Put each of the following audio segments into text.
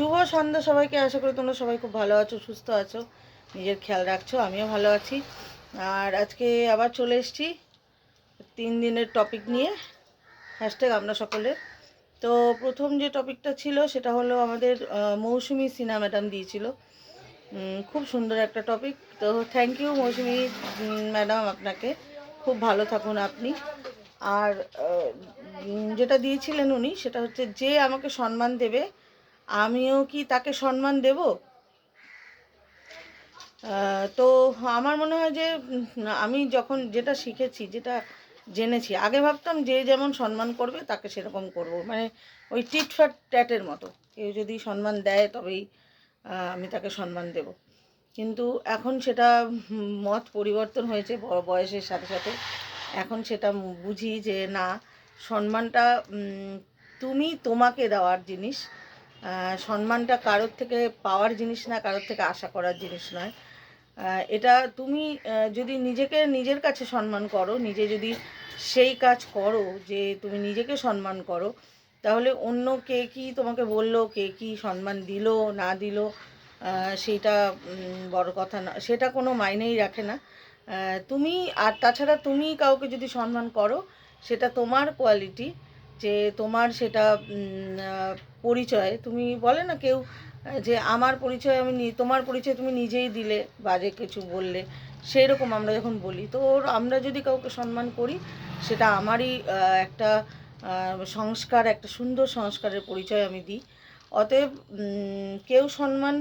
শুভ সন্ধ্যা সবাইকে, আশা করি তোমরা সবাই খুব ভালো আছো, সুস্থ আছো, নিজের খেয়াল রাখছো, আমিও ভালো আছি। আর আজকে আবার চলে এসেছি তিন দিনের টপিক নিয়ে হ্যাশট্যাগ আমরা সকলে। তো প্রথম যে টপিকটা ছিল, সেটা হলো আমাদের মৌসুমি সিনা ম্যাডাম দিয়েছিল। খুব সুন্দর একটা টপিক তো থ্যাংক ইউ মৌসুমি ম্যাডাম আপনাকে। খুব ভালো থাকুন আপনি। আর যেটা দিয়েছিলেন উনি, সেটা হচ্ছে যে আমাকে সম্মান দেবে আমিও কি তাকে সম্মান দেব? তো আমার মনে হয় যে আমি যখন যেটা শিখেছি, যেটা জেনেছি, আগে ভাবতাম যে যেমন সম্মান করবে, তাকে সেরকম করব। মানে ওই টিট ফাট ট্যাটের মতো। কেউ যদি সম্মান দেয়, তবেই আমি তাকে সম্মান দেব। কিন্তু এখন সেটা মত পরিবর্তন হয়েছে বয়সের সাথে সাথে। এখন সেটা বুঝি যে, না, সম্মানটা তুমি তোমাকে দেওয়ার জিনিস। সম্মানটা কারোর থেকে পাওয়ার জিনিস না কারোর থেকে আশা করার জিনিস নয়। এটা তুমি যদি নিজেকে নিজের কাছে সম্মান করো নিজে যদি সেই কাজ করো যে তুমি নিজেকে সম্মান করো তাহলে অন্য কে কি তোমাকে বলল কে কি সম্মান দিল না দিল উম, বড় কথা না সেটা কোনো মাইনেই রাখে না। তুমি আর তাছাড়া তুমি কাউকে যদি সম্মান করো সেটা তোমার কোয়ালিটি যে তোমার সেটা পরিচয়, তুমি বলে না কেউ, যে আমার পরিচয় আমি তোমার পরিচয় তুমি নিজেই দিলে, বাজে কিছু বললে সেই রকম আমরা যখন বলি, তো আমরা যদি কাউকে সম্মান করি, সেটা আমারই একটা সংস্কার, একটা সুন্দর সংস্কারের পরিচয় আমি দিই। অতএব কেউ সম্মান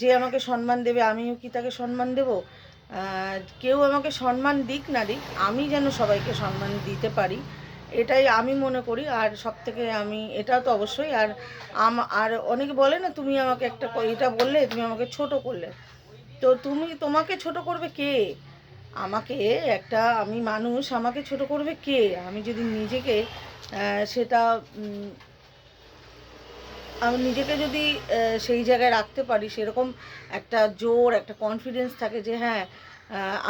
যে আমাকে সম্মান দেবে, আমিও কি তাকে সম্মান দেব? কেউ আমাকে সম্মান দিক না দিক, আমি যেন সবাইকে সম্মান দিতে পারি। এটাই আমি মনে করি, আর সব থেকে আমি, এটা তো অবশ্যই, আর আম, আর অনেকে বলে না, তুমি আমাকে একটা এটা বললে, তুমি আমাকে ছোট করলে। তো তুমি তোমাকে ছোট করবে কে? আমাকে একটা, আমি মানুষ, আমাকে ছোট করবে কে? আমি যদি নিজেকে সেটা আমি নিজেকে যদি সেই জায়গায় রাখতে পারি, সেরকম একটা জোর, একটা কনফিডেন্স থাকে যে হ্যাঁ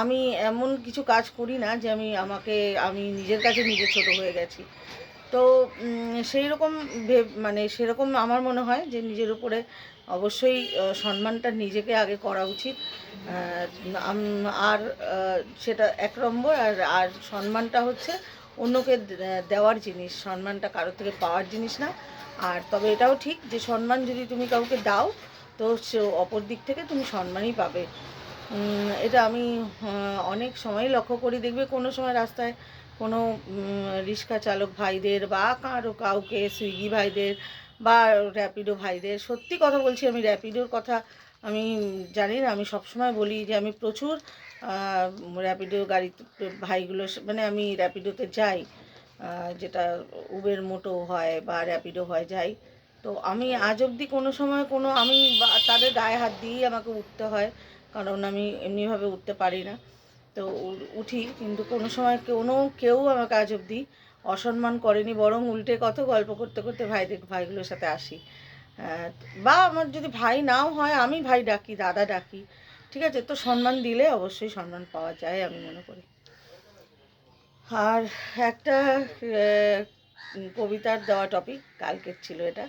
আমি এমন কিছু কাজ করি না যে আমি আমাকে, আমি নিজের কাছে নিজে ছোট হয়ে গেছি। তো সেই রকম মানে সেরকম আমার মনে হয় যে নিজের উপরে অবশ্যই সম্মানটা নিজেকে আগে করা উচিত। আর সেটা এক নম্বর, আর আর সম্মানটা হচ্ছে অন্যকে দেওয়ার জিনিস। সম্মানটা কারোর থেকে পাওয়ার জিনিস না। আর তবে এটাও ঠিক যে সম্মান যদি তুমি কাউকে দাও, তো অপর দিক থেকে তুমি সম্মানই পাবে। এটা আমি অনেক সময় লক্ষ্য করি। দেখবে কোনো সময় রাস্তায় কোনো রিক্সা চালক ভাইদের বা কারও কাউকে সুইগি ভাইদের বা র্যাপিডো ভাইদের, সত্যি কথা বলছি আমি র্যাপিডোর কথা আমি জানি না। আমি সবসময় বলি যে আমি প্রচুর র্যাপিডো গাড়ি ভাইগুলো মানে আমি র্যাপিডোতে যাই যেটা উবের মোটো হয় বা র্যাপিডো হয় যাই তো আমি আজ অবধি কোনো সময় কোনো আমি তাদের গায়ে হাত দিয়েই আমাকে উঠতে হয়। কারণ আমি এমনিভাবে উঠতে পারি না। তো উঠি, কিন্তু কোনো সময় কোনো কেউ আমাকে আজ অবধি অসম্মান করেনি, বরং উল্টে কত গল্প করতে করতে ভাইদের ভাইগুলোর সাথে আসি। বা আমার যদি ভাই নাও হয়, আমি ভাই ডাকি, দাদা ডাকি, ঠিক আছে? তো সম্মান দিলে অবশ্যই সম্মান পাওয়া যায় আমি মনে করি। আর একটা কবিতার দেওয়া টপিক কালকের ছিল এটা।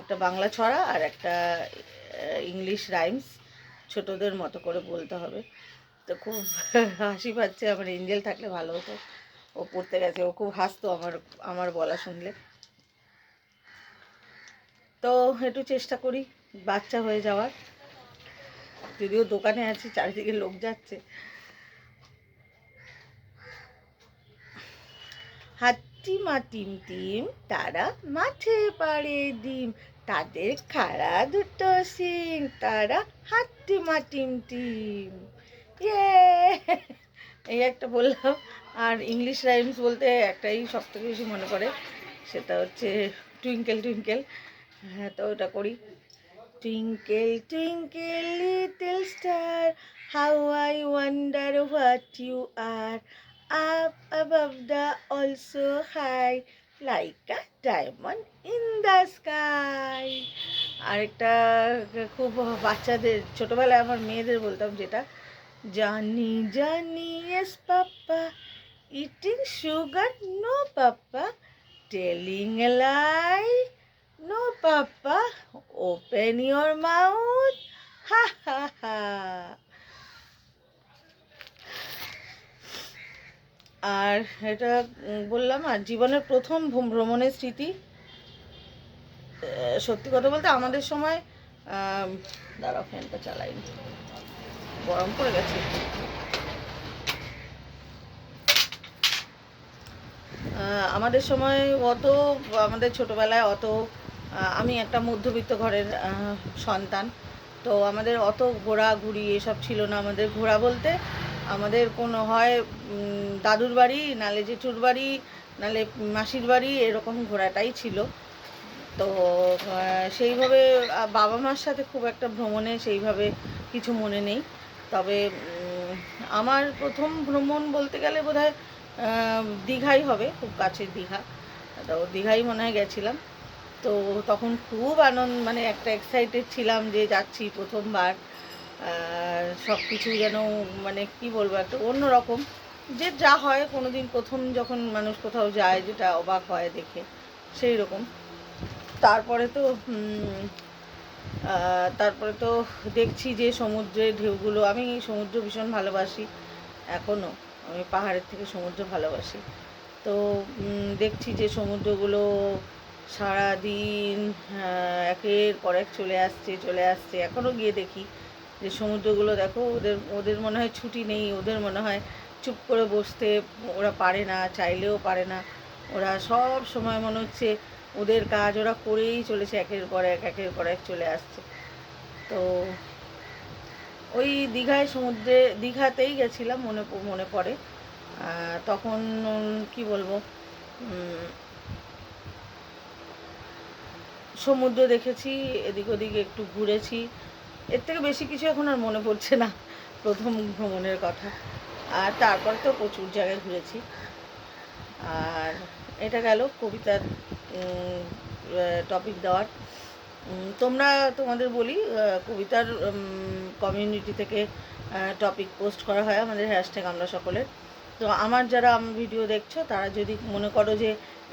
একটা বাংলা ছড়া আর একটা ইংলিশ রাইমস ছোটদের মতো করে বলতে হবে। তো খুব হাসি পাচ্ছে, আমার এঞ্জেল থাকলে ভালো হতো। ও পড়তে গেছে, ও খুব হাসতো আমার আমার বলা শুনলে। তো একটু চেষ্টা করি, বাচ্চা হয়ে যাওয়ার। যদিও দোকানে আছি, চারিদিকে লোক যাচ্ছে। হাট্টিমা টিম টিম তারা মাঠে পাড়ে ডিম। তাদের খাড়া দুটো সিং তারা হাট্টিমা টিম টিম। ইয়ে! এই একটা বললাম, আর ইংলিশ রাইমস বলতে একটাই সব থেকে বেশি মনে পড়ে, সেটা হচ্ছে টুইঙ্কেল টুইঙ্কেল হ্যাঁ তো ওটা করি। Twinkle twinkle little star how I wonder what you are up above the also high like a diamond in the sky. আরেকটা খুব বাচ্চাদের, ছোটবেলায় আমার মেয়েদের বলতাম যেটা, জানি জানি yes papa eating sugar no papa telling a lie no papa open your mouth ha ha ha আর এটা বললাম আর জীবনের প্রথম ভ্রম- ভ্রমণের স্মৃতি সত্যি কথা বলতে আমাদের সময় দাঁড়াও, ফ্যানটা চালাইনি গরম পড়ে গেছে। আমাদের সময় অত, আমাদের ছোটবেলায় অত আমি একটা মধ্যবিত্ত ঘরের সন্তান। তো আমাদের অত ঘোরাঘুরি এসব ছিল না। আমাদের ঘোরা বলতে আমাদের কোনো হয় দাদুর বাড়ি নালে জেঠুর বাড়ি নালে মাসির বাড়ি এরকম ঘোরাটাই ছিল। তো সেইভাবে বাবা মার সাথে খুব একটা ভ্রমণে সেইভাবে কিছু মনে নেই। তবে আমার প্রথম ভ্রমণ বলতে গেলে বোধহয় আহ, দীঘাই হবে খুব কাছের দীঘা। তো দীঘাই মনে হয় গেছিলাম। তো তখন খুব আনন্দ মানে একটা এক্সাইটেড ছিলাম যে যাচ্ছি প্রথমবার। সব কিছু যেন মানে কি বলব একটা অন্যরকম। যে যা হয় কোনোদিন প্রথম যখন মানুষ কোথাও যায়, যেটা অবাক হয় দেখে সেই রকম তারপরে তো তারপরে তো দেখছি যে সমুদ্রের ঢেউগুলো, আমি সমুদ্র ভীষণ ভালোবাসি এখনও আমি পাহাড়ের থেকে সমুদ্র ভালোবাসি। তো দেখছি যে সমুদ্রগুলো সারাদিন একের পর এক চলে আসছে চলে আসছে। এখনও গিয়ে দেখি। যে সমুদ্রগুলো দেখো, ওদের ওদের মনে হয় ছুটি নেই, ওদের মনে হয় চুপ করে বসতে ওরা পারে না, চাইলেও পারে না। ওরা সব সময় মনে হচ্ছে ওদের কাজ ওরা করেই চলেছে, একের পর এক, একের পর এক চলে আসছে। তো ওই দীঘায় সমুদ্রে, দীঘাতেই গেছিলাম, মনে মনে পড়ে। তখন কি বলব সমুদ্র দেখেছি, এদিক ওদিক একটু ঘুরেছি। এর থেকে বেশি কিছু এখন আর মনে পড়ছে না, প্রথম ভ্রমণের কথা। আর তারপর তো প্রচুর জায়গায় ঘুরেছি। আর এটা গেল কবিতার টপিক দেওয়ার। তোমরা, তোমাদের বলি কবিতার কমিউনিটি থেকে টপিক পোস্ট করা হয় আমাদের হ্যাশট্যাগ আমরা সকলের। তো আমার যারা আমার ভিডিও দেখছ, তারা যদি মনে করো যে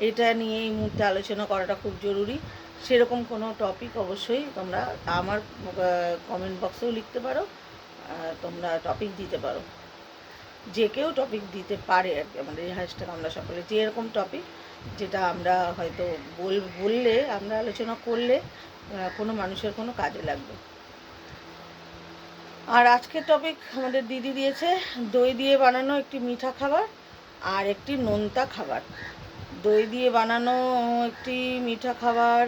এটা নিয়ে এই মুহূর্তে আলোচনা করাটা খুব জরুরি সেরকম কোনো টপিক অবশ্যই তোমরা আমার কমেন্ট বক্সেও লিখতে পারো তোমরা টপিক দিতে পারো। যে কেউ টপিক দিতে পারে আর কি, আমাদের এই আমরা সকলে, যে এরকম টপিক যেটা আমরা হয়তো বল, বললে, আমরা আলোচনা করলে কোনো মানুষের কোনো কাজে লাগবে। আর আজকের টপিক আমাদের দিদি দিয়েছে, দই দিয়ে বানানো একটি মিঠা খাবার আর একটি নোনতা খাবার। দই দিয়ে বানানো একটি মিঠা খাবার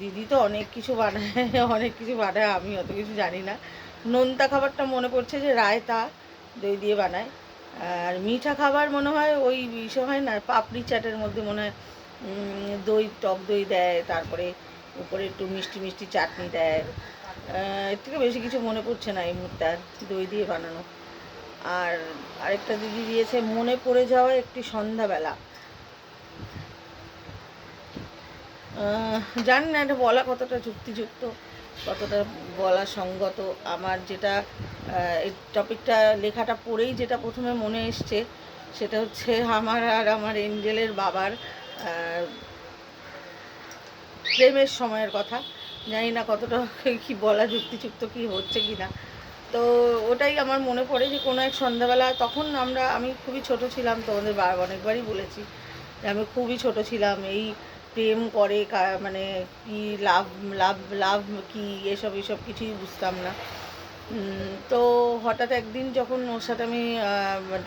দিদি তো অনেক কিছু বানায়, অনেক কিছু বানায়, আমি অত কিছু জানি না। নোনতা খাবারটা মনে পড়ছে যে রায়তা দই দিয়ে বানায়। আর মিঠা খাবার মনে হয় ওই ইসে হয় না, পাপড়ি চাটের মধ্যে মনে হয় দই, টক দই দেয়, তারপরে উপরে একটু মিষ্টি মিষ্টি চাটনি দেয়। এর থেকে বেশি কিছু মনে পড়ছে না এই মুহূর্তে আর দই দিয়ে বানানো। আর আরেকটা দিদি দিয়েছে, মনে পড়ে যাওয়া একটি সন্ধ্যাবেলা। জানি না, এটা বলা কতটা যুক্তিযুক্ত, কতটা বলা সঙ্গত। আমার যেটা এই টপিকটা, লেখাটা পড়েই যেটা প্রথমে মনে এসছে, সেটা হচ্ছে আমার আর আমার এঞ্জেলের বাবার প্রেমের সময়ের কথা। জানি না কতটা কি বলা যুক্তিযুক্ত, কি হচ্ছে কি না। তো ওটাই আমার মনে পড়ে যে, কোনো এক সন্ধ্যাবেলা তখন আমরা, আমি খুবই ছোট ছিলাম, তোমাদের বার অনেকবারই বলেছি যে, আমি খুবই ছোট ছিলাম। এই প্রেম করে মানে কি লাভ লাভ লাভ কি, এসব এসব কিছুই বুঝতাম না। তো হঠাৎ একদিন যখন ওর সাথে আমি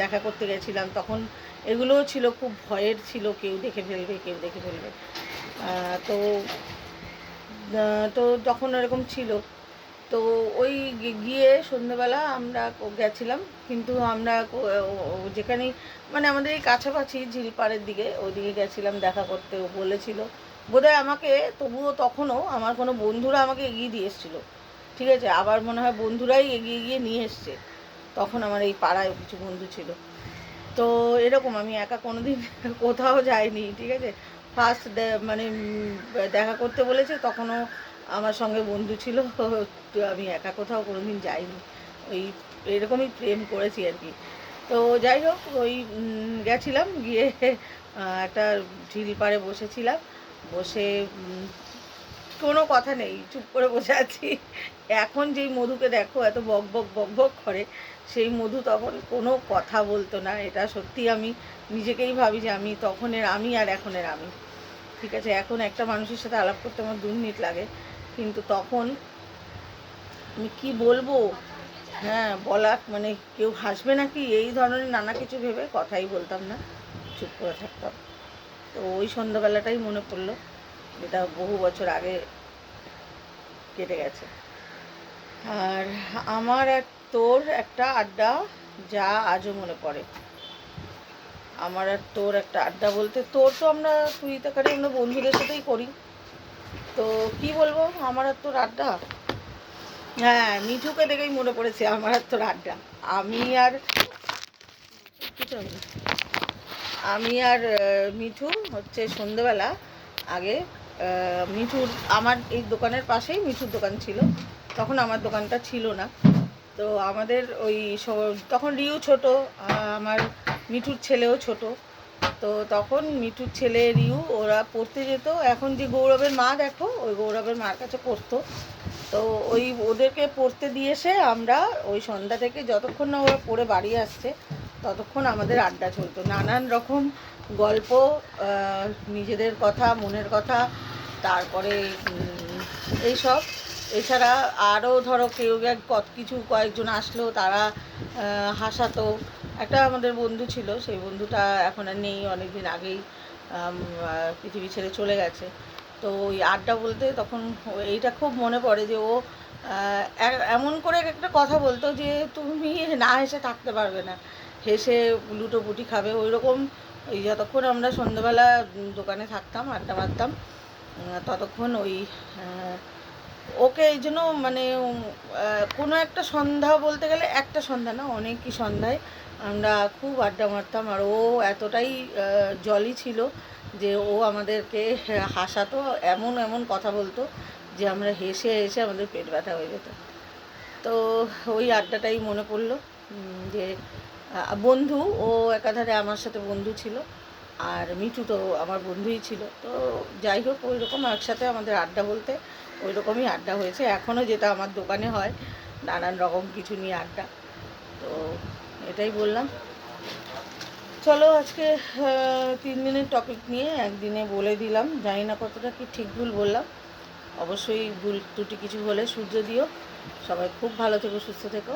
দেখা করতে গেছিলাম, তখন এগুলোও ছিল, খুব ভয়ের ছিল, কেউ দেখে ফেলবে, কেউ দেখে ফেলবে। তো তো তখন এরকম ছিল তো ওই গিয়ে সন্ধ্যেবেলা আমরা গেছিলাম, কিন্তু আমরা যেখানেই মানে আমাদের এই কাছাকাছি ঝিলপাড়ের দিকে, ওইদিকে গেছিলাম দেখা করতে, ও বলেছিল। বোধহয় আমাকে, তবুও তখনও আমার কোনো বন্ধুরা আমাকে এগিয়ে দিয়ে এসেছিল। ঠিক আছে? আবার মনে হয় বন্ধুরাই এগিয়ে গিয়ে নিয়ে এসছে। তখন আমার এই পাড়ায় কিছু বন্ধু ছিল। তো এরকম আমি একা কোনোদিন কোথাও যাইনি, ঠিক আছে? ফার্স্ট মানে দেখা করতে বলেছে, তখনও আমার সঙ্গে বন্ধু ছিল, তো আমি একা কোথাও কোনোদিন যাইনি। ওই এরকমই প্রেম করেছি আর কি। তো যাই হোক, ওই গেছিলাম, গিয়ে একটা ঝিল পাড়ে বসেছিলাম। বসে কোনো কথা নেই, চুপ করে বসে আছি। এখন যেই মধুকে দেখো, এত বক বক বক বক করে, সেই মধু তখন কোনো কথা বলতো না। এটা সত্যি আমি নিজেকেই ভাবি যে আমি তখনের আমি আর এখনের আমি। ঠিক আছে, এখন একটা মানুষের সাথে আলাপ করতে আমার দু মিনিট লাগে। কিন্তু তখন আমি কি বলব? হ্যাঁ বলা মানে কেউ হাসবে নাকি? এই ধরনের নানা কিছু ভেবে কথাই বলতাম না, চুপ করে থাকতাম। তো ওই সন্ধ্যাবেলাটাই মনে পড়ল, যেটা বহু বছর আগে কেটে গেছে। আর আমার এক তোর একটা আড্ডা যা আজও মনে পড়ে। আমার আর তোর একটা আড্ডা বলতে তোর তো আমরা তুই তাকারে আমরা বন্ধুদের সাথেই করি। তো কি বলব, আমার আর তোর আড্ডা? হ্যাঁ মিঠুকে দেখেই মনে পড়েছে, আমার আর তোর আড্ডা। আমি আর। আমি আর মিঠু হচ্ছে সন্ধেবেলা আগে মিঠুর, আমার এই দোকানের পাশেই মিঠুর দোকান ছিল। তখন আমার দোকানটা ছিল না। তো আমাদের ওই তখন রিউ ছোট আমার মিঠুর ছেলেও ছোট। তো তখন মিঠুর ছেলে রিউ, ওরা পড়তে যেত। এখন যে গৌরবের মা, দেখো, ওই গৌরবের মার কাছে পড়তো। তো ওই ওদেরকে পড়তে দিয়ে এসে আমরা ওই সন্ধ্যা থেকে যতক্ষণ না ওরা পড়ে বাড়ি আসছে, ততক্ষণ আমাদের আড্ডা চলতো। নানান রকম গল্প নিজেদের কথা, মনের কথা, তারপরে এইসব। এছাড়া আরও ধরো কেউ কত কিছু, কয়েকজন আসলো, তারা হাসাতো। একটা আমাদের বন্ধু ছিল, সেই বন্ধুটা এখন আর নেই অনেক দিন আগেই পৃথিবী ছেড়ে চলে গেছে। তো ওই আড্ডা বলতে তখন এইটা খুব মনে পড়ে যে ও এমন করে একটা কথা বলতো যে তুমি না হেসে থাকতে পারবে না। হেসে লুটোপুটি খাবে ওই রকম ওই যতক্ষণ আমরা সন্ধ্যাবেলা দোকানে থাকতাম, আড্ডা মারতাম ততক্ষণ ওই ওকে এই জন্য মানে কোনো একটা সন্ধ্যা বলতে গেলে একটা সন্ধ্যা না, অনেকই সন্ধ্যায় আমরা খুব আড্ডা মারতাম। আর ও এতটাই জলই ছিল যে ও আমাদেরকে হাসাতো, এমন এমন কথা বলতো যে আমরা হেসে হেসে আমাদের পেট ব্যথা হয়ে যেত। তো ওই আড্ডাটাই মনে পড়ল যে বন্ধু, ও একাধারে আমার সাথে বন্ধু ছিল আর মিঠু তো আমার বন্ধুই ছিল। তো যাই হোক ওই রকম একসাথে আমাদের আড্ডা বলতে ওই রকমই আড্ডা হয়েছে। এখনও যেটা আমার দোকানে হয়, নানান রকম কিছু নিয়ে আড্ডা। তো এটাই বললাম। চলো আজকে তিন দিনের টপিক নিয়ে একদিনে বলে দিলাম। জানি না কতটা কি ঠিক ভুল বললাম। অবশ্যই ভুল ত্রুটি কিছু হলে সূর্য দিও। সবাই খুব ভালো থেকো, সুস্থ থেকো।